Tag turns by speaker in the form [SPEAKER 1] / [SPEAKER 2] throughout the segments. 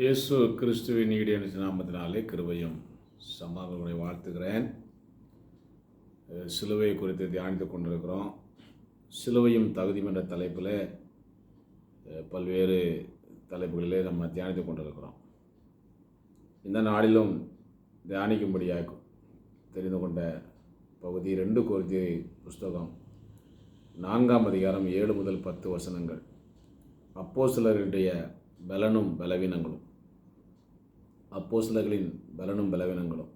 [SPEAKER 1] இயேசு கிறிஸ்துவின் ஈடியன் நாமத்தினாலே கிருபையும் சமாதானங்களை வாழ்த்துகிறேன். சிலுவை குறித்து தியானித்து கொண்டிருக்கிறோம். சிலுவையும் தகுதியும் என்ற தலைப்பில் பல்வேறு தலைப்புகளிலே நம்ம தியானித்து கொண்டிருக்கிறோம். இந்த நாளிலும் தியானிக்கும்படியாக தெரிந்து கொண்ட பகுதி ரெண்டு குறித்து புஸ்தகம் நான்காம் அதிகாரம் ஏழு முதல் பத்து வசனங்கள். அப்போ சிலருடைய பலனும் பலவீனங்களும். அப்போ சிலர்களின் பலனும் பலவீனங்களும்.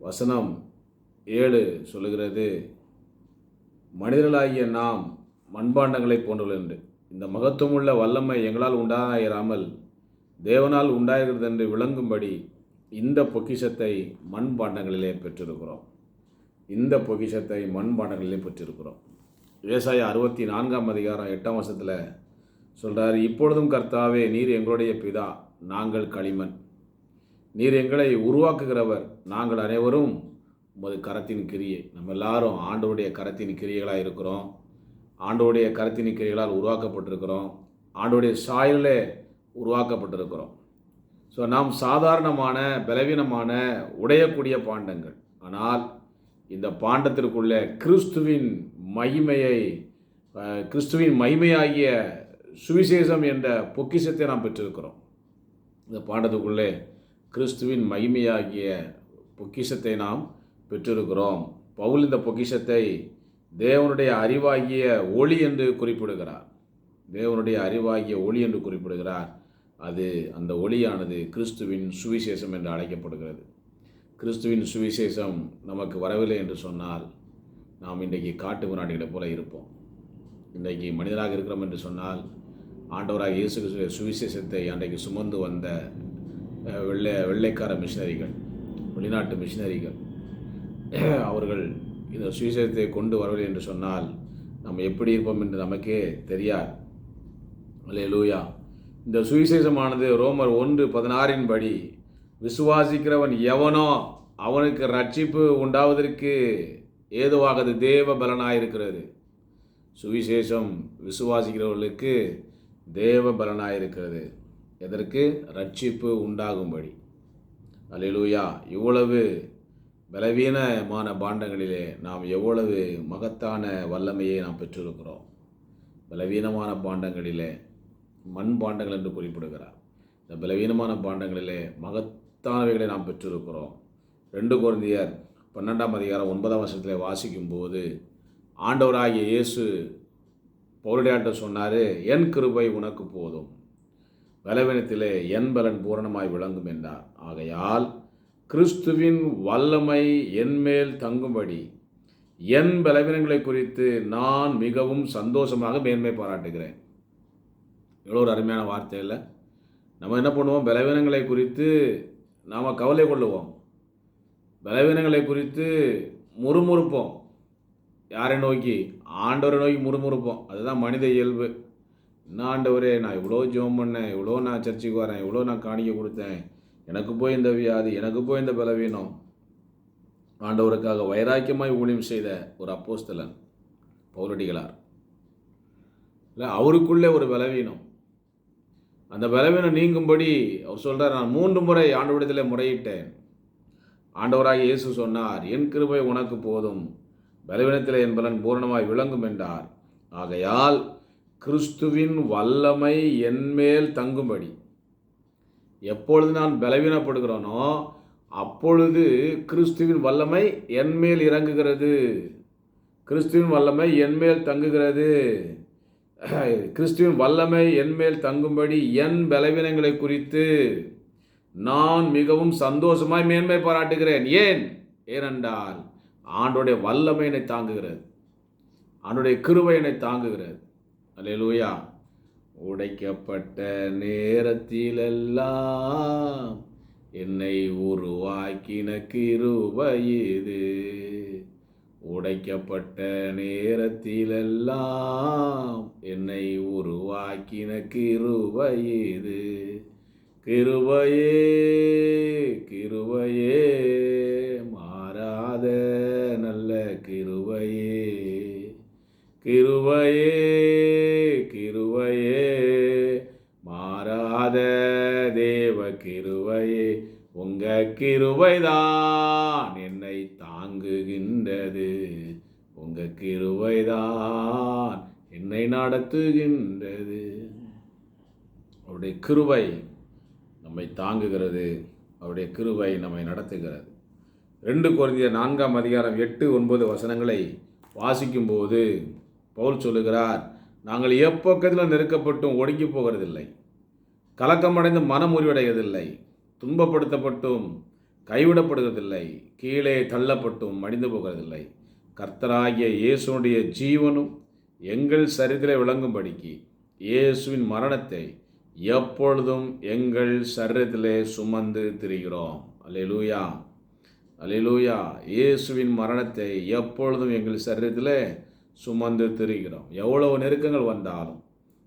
[SPEAKER 1] வசனம் ஏழு சொல்லுகிறது மனிதர்களாகிய நாம் மண்பாண்டங்களை போன்றுள்ளது என்று. இந்த மகத்துவமுள்ள வல்லமை எங்களால் உண்டாயிராமல் தேவனால் உண்டாகிறது என்று விளங்கும்படி இந்த பொக்கிஷத்தை மண்பாண்டங்களிலே பெற்றிருக்கிறோம். இந்த பொக்கிஷத்தை மண்பாண்டங்களிலே பெற்றிருக்கிறோம். விவசாய அறுபத்தி நான்காம் அதிகாரம் எட்டாம் வருஷத்தில் சொல்கிறார் இப்பொழுதும் கர்த்தாவே நீர் எங்களுடைய பிதா நாங்கள் களிமண். நீர் எங்களை உருவாக்குகிறவர் நாங்கள் அனைவரும் உமது கரத்தின் கிரியை. நம்ம எல்லாரும் ஆண்டோடைய கரத்தின் கிரியைகளாக இருக்கிறோம். ஆண்டோடைய கரத்தின் கிரியைகளால் உருவாக்கப்பட்டிருக்கிறோம். ஆண்டோடைய சாயலில் உருவாக்கப்பட்டிருக்கிறோம். ஸோ நாம் சாதாரணமான பலவீனமான உடையக்கூடிய பாண்டங்கள். ஆனால் இந்த பாண்டத்திற்குள்ளே கிறிஸ்துவின் மகிமையை கிறிஸ்துவின் மகிமையாகிய சுவிசேஷம் என்ற பொக்கிஷத்தை நாம் பெற்றிருக்கிறோம். இந்த பாண்டத்துக்குள்ளே கிறிஸ்துவின் மகிமையாகிய பொக்கிஷத்தை நாம் பெற்றிருக்கிறோம். பவுல் இந்த பொக்கிஷத்தை தேவனுடைய அறிவாகிய ஒளி என்று குறிப்பிடுகிறார். தேவனுடைய அறிவாகிய ஒளி என்று குறிப்பிடுகிறார். அது அந்த ஒளியானது கிறிஸ்துவின் சுவிசேஷம் என்று அழைக்கப்படுகிறது. கிறிஸ்துவின் சுவிசேஷம் நமக்கு வரவில்லை என்று சொன்னால் நாம் இன்றைக்கு காட்டு முன்னாடிகளை போல இருப்போம். இன்றைக்கு மனிதராக இருக்கிறோம் என்று சொன்னால் ஆண்டவராக இயேசு சுவிசேஷத்தை அன்றைக்கு சுமந்து வந்த வெள்ளை வெள்ளைக்கார மிஷினரிகள் வெளிநாட்டு மிஷினரிகள். அவர்கள் இந்த சுவிசேஷத்தை கொண்டு வரவில்லை என்று சொன்னால் நம்ம எப்படி இருப்போம் என்று நமக்கே தெரியாது. அல்லேலூயா. இந்த சுவிசேஷமானது ரோமர் ஒன்று பதினாறின் படி விசுவாசிக்கிறவன் எவனோ அவனுக்கு ரட்சிப்பு உண்டாவதற்கு ஏதுவாக அது தேவ பலனாயிருக்கிறது. சுவிசேஷம் விசுவாசிக்கிறவர்களுக்கு தேவ பலனாயிருக்கிறது. எதற்கு? ரட்சிப்பு உண்டாகும்படி. அலிலூயா இவ்வளவு பலவீனமான பாண்டங்களிலே நாம் எவ்வளவு மகத்தான வல்லமையை நாம் பெற்றிருக்கிறோம். பலவீனமான பாண்டங்களிலே மண் பாண்டங்கள் என்று குறிப்பிடுகிறார். இந்த பலவீனமான பாண்டங்களிலே மகத்தானவைகளை நாம் பெற்றிருக்கிறோம். ரெண்டு குழந்தையர் பன்னெண்டாம் அதிகாரம் ஒன்பதாம் வருஷத்தில் வாசிக்கும்போது ஆண்டவராகிய இயேசு பௌரடியாட்ட சொன்னார் என் கிருபை உனக்கு போதும். பலவீனத்திலே என் பலன் பூரணமாய் விளங்கும் என்றார். ஆகையால் கிறிஸ்துவின் வல்லமை என்மேல் தங்கும்படி என் பலவீனங்களை குறித்து நான் மிகவும் சந்தோஷமாக மேன்மை பாராட்டுகிறேன். எவ்வளோ ஒரு அருமையான வார்த்தை இல்லை நம்ம என்ன பண்ணுவோம்? பலவீனங்களை குறித்து நாம் கவலை கொள்ளுவோம். பலவீனங்களை குறித்து முறுமுறுப்போம். யாரை நோக்கி? ஆண்டவரை நோக்கி முறுமுறுப்போம். அதுதான் மனித இயல்பு. என்ன ஆண்டவரே நான் இவ்வளோ ஜோம் பண்ணேன் இவ்வளோ நான் சர்ச்சுக்கு வரேன் இவ்வளோ நான் காணிக்க கொடுத்தேன். எனக்கு போய் இந்த வியாதி எனக்கு போய் இந்த பலவீனம். ஆண்டவருக்காக வைராக்கியமாய் ஊழியம் செய்த ஒரு அப்போஸ்தலன் பௌரடிகளார் இல்லை அவருக்குள்ளே ஒரு பலவீனம். அந்த பலவீனம் நீங்கும்படி அவர் சொல்கிறார் நான் மூன்று முறை ஆண்டவரிடத்தில் முறையிட்டேன். ஆண்டவராக இயேசு சொன்னார் என் கிருபை உனக்கு போதும். பலவீனத்தில் என் பலன் பூரணமாய் விளங்கும் என்றார். ஆகையால் கிறிஸ்துவின் வல்லமை என்மேல் தங்கும்படி. எப்பொழுது நான் பலவீனப்படுகிறேனோ அப்பொழுது கிறிஸ்துவின் வல்லமை என்மேல் இறங்குகிறது. கிறிஸ்துவின் வல்லமை என்மேல் தங்குகிறது. கிறிஸ்துவின் வல்லமை என்மேல் தங்கும்படி என் பலவீனங்களை குறித்து நான் மிகவும் சந்தோஷமாய் மேன்மை பாராட்டுகிறேன். ஏன்? ஏனென்றால் ஆண்டோடைய வல்லமை என்னை தாங்குகிறது. ஆண்டுடைய கிருபை என்னை தாங்குகிறது. அலையலூயா உடைக்கப்பட்ட நேரத்திலெல்லாம் என்னை உருவாக்கின கிருப இது. உடைக்கப்பட்ட நேரத்திலெல்லாம் என்னை உருவாக்கின கிருப இது. கிருபையே கிருபையே. கிருபைதான். என்னை தாங்குகின்றது. உங்க கிருபைதான் என்னை நடத்துகின்றது. அவருடைய கிருவை நம்மை தாங்குகிறது. அவருடைய கிருவை நம்மை நடத்துகிறது. ரெண்டு குறைந்த நான்காம் அதிகாரம் எட்டு ஒன்பது வசனங்களை வாசிக்கும்போது பவுல் சொல்லுகிறார் நாங்கள் எப்பக்கத்திலும் நெருக்கப்பட்டும் ஒடுங்கி போகிறதில்லை. கலக்கமடைந்து மனம் முறிவடைவதில்லை துன்பப்படுத்தப்பட்டும் கைவிடப்படுவதில்லை கீழே தள்ளப்பட்டும் மடிந்து போகிறதில்லை. கர்த்தராகிய இயேசுனுடைய ஜீவனும் எங்கள் சரித்திலே விளங்கும்படிக்கு இயேசுவின் மரணத்தை எப்பொழுதும் எங்கள் சரீரத்திலே சுமந்து திரிகிறோம். அல்லேலூயா. அல்லேலூயா. இயேசுவின் மரணத்தை எப்பொழுதும் எங்கள் சரீரத்திலே சுமந்து திரிகிறோம். எவ்வளவு நெருக்கங்கள் வந்தாலும்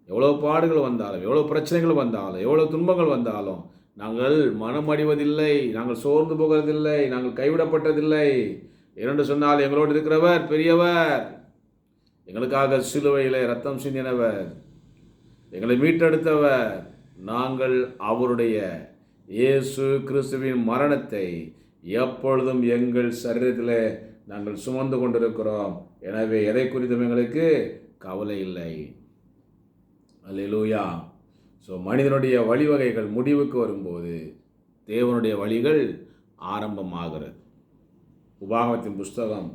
[SPEAKER 1] எவ்வளோ பாடுகள் வந்தாலும் எவ்வளோ பிரச்சனைகள் வந்தாலும் எவ்வளோ துன்பங்கள் வந்தாலும் நாங்கள் மனம் அடிவதில்லை நாங்கள் சோர்ந்து போகிறதில்லை நாங்கள் கைவிடப்பட்டதில்லை. இரண்டு சொன்னால் எங்களோடு இருக்கிறவர் பெரியவர். எங்களுக்காக சிலுவையிலே ரத்தம் சிந்தினவர். எங்களை மீட்டெடுத்தவர். நாங்கள் அவருடைய இயேசு கிறிஸ்துவின் மரணத்தை எப்பொழுதும் எங்கள் சரீரத்தில் நாங்கள் சுமந்து கொண்டிருக்கிறோம். எனவே எதை குறித்தும் எங்களுக்கு கவலை இல்லை. அல்லூயா ஸோ மனிதனுடைய வழிவகைகள் முடிவுக்கு வரும்போது தேவனுடைய வழிகள் ஆரம்பமாகிறது. உபாகமத்தின் புஸ்தகம்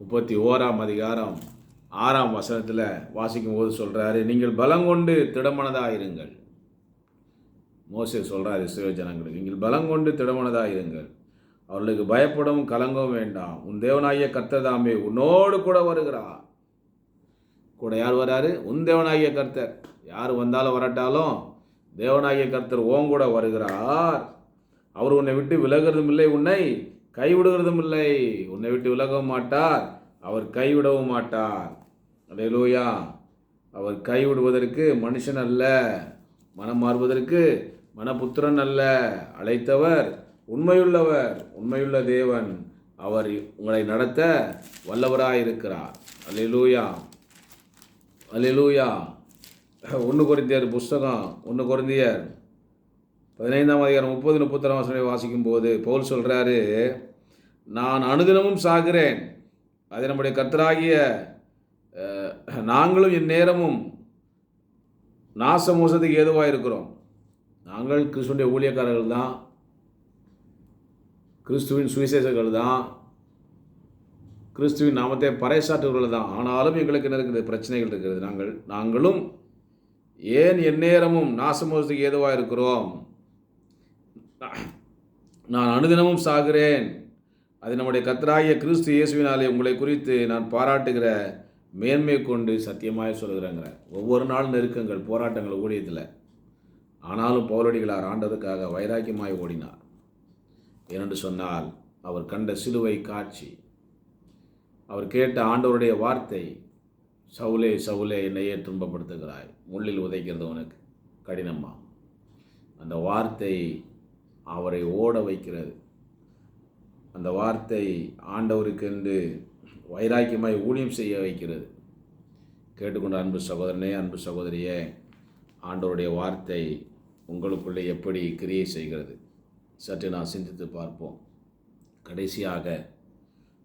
[SPEAKER 1] முப்பத்தி ஓராம் அதிகாரம் ஆறாம் வசனத்தில் வாசிக்கும் போது சொல்கிறாரு நீங்கள் பலம் கொண்டு திடமனதாக இருங்கள். மோசே சொல்கிறார் இஸ்ரேல் ஜனங்களுக்கு நீங்கள் பலம் கொண்டு திடமனதாக இருங்கள். அவர்களுக்கு பயப்படவும் கலங்கவும் வேண்டாம். உன் தேவனாகிய கர்த்ததாமே உன்னோடு கூட வருகிறார். கூட யார் வராரு? உன் தேவனாகிய கர்த்தர். யார் வந்தாலும் வரட்டாலும் தேவனாகிய கர்த்தர் ஓன் கூட வருகிறார். அவர் உன்னை விட்டு விலகிறதும் இல்லை உன்னை கைவிடுகிறதும் இல்லை. உன்னை விட்டு விலகவும் மாட்டார் அவர் கைவிடவும் மாட்டார். அலையலூயா. அவர் கைவிடுவதற்கு மனுஷன் அல்ல மனம் மாறுவதற்கு மனபுத்திரன் அல்ல. அழைத்தவர் உண்மையுள்ளவர் உண்மையுள்ள தேவன். அவர் உங்களை நடத்த வல்லவராயிருக்கிறார். அலிலூயா அலிலூயா ஒன்று குறைந்தியர் புஸ்தகம் ஒன்று குறைந்தியர் பதினைந்தாம் அதிகாரம் முப்பது முப்பத்தொராம் வசனம் வாசிக்கும் போது பவுல் சொல்கிறாரு நான் அனுதினமும் சாகிறேன். அது நம்முடைய கர்த்தராகிய நாங்களும் இந்நேரமும் நாச மோசத்துக்கு ஏதுவாக இருக்கிறோம் நாங்கள் கிறிஸ்துவனுடைய ஊழியக்காரர்கள் தான் கிறிஸ்துவின் சுவிசேஷர்கள் தான் கிறிஸ்துவின் நாமத்தை பறைசாற்றுவர்கள் தான். ஆனாலும் எங்களுக்கு என்ன இருக்குது? பிரச்சனைகள் இருக்கிறது. நாங்கள் நாங்களும் ஏன் எந்நேரமும் நாசமோசத்துக்கு ஏதுவாக இருக்கிறோம்? நான் அனுதினமும் சாகிறேன். அது நம்முடைய கத்தராகிய கிறிஸ்து இயேசுவினாலே உங்களை குறித்து நான் பாராட்டுகிற மேன்மை கொண்டு சத்தியமாக சொல்கிறேங்கிற ஒவ்வொரு நாளும் நெருக்கங்கள் போராட்டங்கள் ஊழியத்தில். ஆனாலும் பௌரடிகளார் ஆண்டதுக்காக வைராக்கியமாய் ஓடினார். ஏனென்று சொன்னால் அவர் கண்ட சிலுவை காட்சி அவர் கேட்ட ஆண்டவருடைய வார்த்தை சவுலே சவுலே என்னையே துன்பப்படுத்துகிறாய்? முள்ளில் உதைக்கிறது உனக்கு கடினமா? அந்த வார்த்தை அவரை ஓட வைக்கிறது. அந்த வார்த்தை ஆண்டவருக்கென்று வைராக்கியமாய் ஊழியம் செய்ய வைக்கிறது. கேட்டுக்கொண்ட அன்பு சகோதரனே அன்பு சகோதரியே ஆண்டவருடைய வார்த்தை உங்களுக்குள்ளே எப்படி கிரியை செய்கிறது? சற்று நான் சிந்தித்து பார்ப்போம். கடைசியாக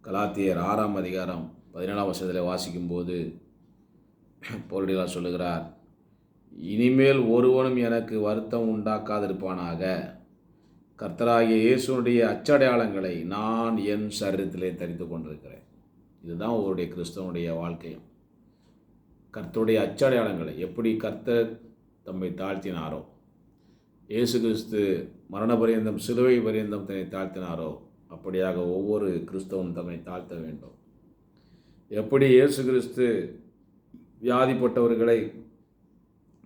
[SPEAKER 1] கலாத்தியர் ஆறாம் அதிகாரம் பதினேழாம் வருஷத்தில் வாசிக்கும்போது பவுலடிகளா சொல்லுகிறார் இனிமேல் ஒருவனும் எனக்கு வருத்தம் உண்டாக்காதிருப்பானாக. கர்த்தராகிய இயேசுனுடைய அச்சடையாளங்களை நான் என் சரீரத்திலே தரித்து கொண்டிருக்கிறேன். இதுதான் அவருடைய கிறிஸ்தவனுடைய வாழ்க்கையும் கர்த்தருடைய அச்சடையாளங்களை எப்படி கர்த்தர் தம்மை தாழ்த்தினாரோ இயேசு கிறிஸ்து மரண பரியந்தம் சிலுவை பரியந்தம் தன்னை தாழ்த்தினாரோ அப்படியாக ஒவ்வொரு கிறிஸ்தவனும் தம்மை தாழ்த்த வேண்டும். எப்படி இயேசு கிறிஸ்து வியாதிப்பட்டவர்களை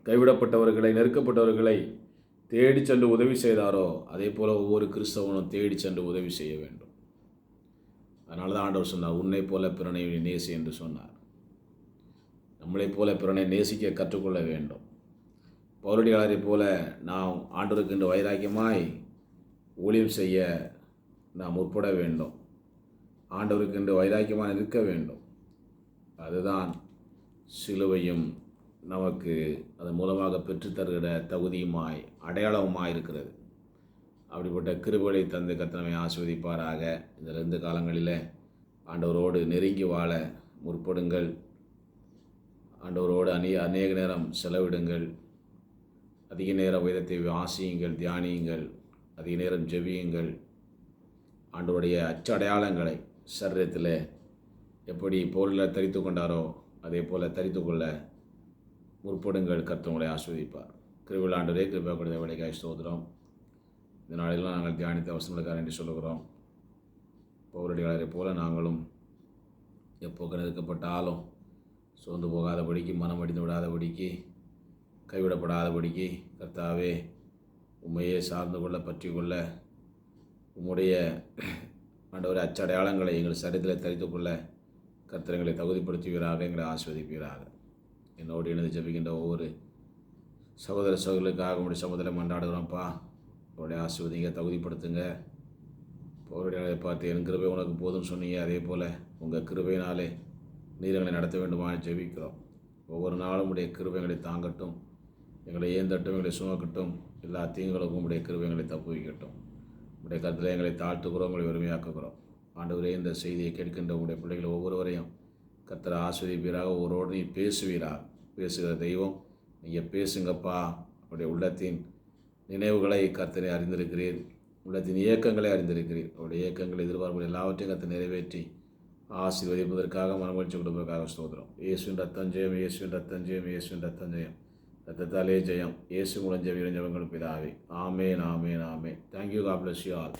[SPEAKER 1] கைவிடப்பட்டவர்களை நெருக்கப்பட்டவர்களை தேடி சென்று உதவி செய்தாரோ அதே போல் ஒவ்வொரு கிறிஸ்தவனும் தேடி சென்று உதவி செய்ய வேண்டும். அதனால தான் ஆண்டவர் சொன்னார் உன்னை போல பிறனை நேசி என்று சொன்னார். நம்மளைப் போல பிறனை நேசிக்க கற்றுக்கொள்ள வேண்டும். பௌரடியாளரை போல நாம் ஆண்டவருக்கு என்று வைராக்கியமாய் ஊழியம் செய்ய நாம் முற்பட வேண்டும். ஆண்டவருக்கு என்று வைராக்கியமாக நிற்க வேண்டும். அதுதான் சிலுவையும் நமக்கு அதன் மூலமாக பெற்றுத்தருகிற தகுதியுமாய் அடையாளவுமாய் இருக்கிறது. அப்படிப்பட்ட கிருபைகளை தந்து கத்தனமை ஆஸ்வதிப்பாராக இந்த ரெண்டு காலங்களில் ஆண்டவரோடு நெருங்கி வாழ முற்படுங்கள். ஆண்டவரோடு அநே அநேக நேரம் செலவிடுங்கள். அதிக நேரம் வேதத்தை வாசியுங்கள் தியானியுங்கள் அதிக நேரம் ஜெபியுங்கள். ஆண்டவருடைய அச்சடையாளங்களை சரீரத்தில் எப்படி போரில் தரித்து கொண்டாரோ அதே போல் தரித்து கொள்ள முற்படுங்கள் கர்த்தவங்களை ஆஸ்வதிப்பார் கிருவிழாண்டரே ஆண்டவரே கிருபா கொடுத்த வேலைக்காய் ஸ்தோத்திரம். இந்த நாளிலாம் நாங்கள் தியானித்த வசனங்களுக்காக என்று சொல்லுகிறோம். பௌரடியாளரை போல நாங்களும் எப்போ கணக்கப்பட்டாலும் சோர்ந்து போகாதபடிக்கு மனம் அடிந்து விடாதபடிக்கு கைவிடப்படாதபடிக்கு கர்த்தாவே உண்மையே சார்ந்து கொள்ள பற்றி கொள்ள உம்முடைய ஆண்டவரை அச்சடையாளங்களை எங்கள் சரித்திரத்தில் தரித்துக்கொள்ள கத்திரங்களை தகுதிப்படுத்துவீராக எங்களை ஆஸ்வதிப்பீராக என்னோடு இணைந்து ஜெபிக்கின்ற ஒவ்வொரு சகோதர சகோதரர்களுக்காக உங்களுடைய சமுதிரம் மன்றாடுகிறோம்ப்பா. உங்களுடைய ஆசிர்வதிங்க தகுதிப்படுத்துங்க. பௌரடியாளரை பார்த்து என் கிருபை உனக்கு போதும் சொன்னீங்க. அதே போல் உங்கள் கிருபையினாலே நீரங்களை நடத்த வேண்டுமா ஜெபிக்கிறோம். ஒவ்வொரு நாளும் உடைய கிருபைகளை தாங்கட்டும். எங்களை ஏந்தட்டும் எங்களை சுமக்கட்டும். எல்லா தீங்குகளுக்கும் உடைய கிருபைகளை தப்பு வைக்கட்டும் உடைய கருத்தில் எங்களை தாழ்த்துக்கிறோம் உங்களை வறுமையாக்குகிறோம் ஆண்டவரே இந்த செய்தியை கேட்கின்ற உங்களுடைய பிள்ளைகள் ஒவ்வொருவரையும் கர்த்தரை ஆஸ்வதிப்பீராக ஒவ்வொருவரோடு நீ பேசுவீராக பேசுகிற தெய்வம் நீங்கள் பேசுங்கப்பா. அவருடைய உள்ளத்தின் நினைவுகளை கர்த்தரை அறிந்திருக்கிறீர். உள்ளத்தின் இயக்கங்களை அறிந்திருக்கிறீர். அவருடைய இயக்கங்களை எதிர்பார்ப்பு எல்லாவற்றையும் கத்தை நிறைவேற்றி ஆசீர்வதிப்பதற்காக மனமகிழ்ச்சி கொடுப்பதற்காக ஸ்தோத்திரம். இயேசுவின் ரத்தம் ஜெயம் இயேசுவின் ரத்தம் ஜெயம் இயேசுவின் ரத்தம் ஜெயம். ரத்தத்தாலே ஜெயம். இயேசு மூலம் ஜெயம் ஜெபங்கள் பிதாவே. ஆமேன் ஆமேன் ஆமேன். Thank you God bless you all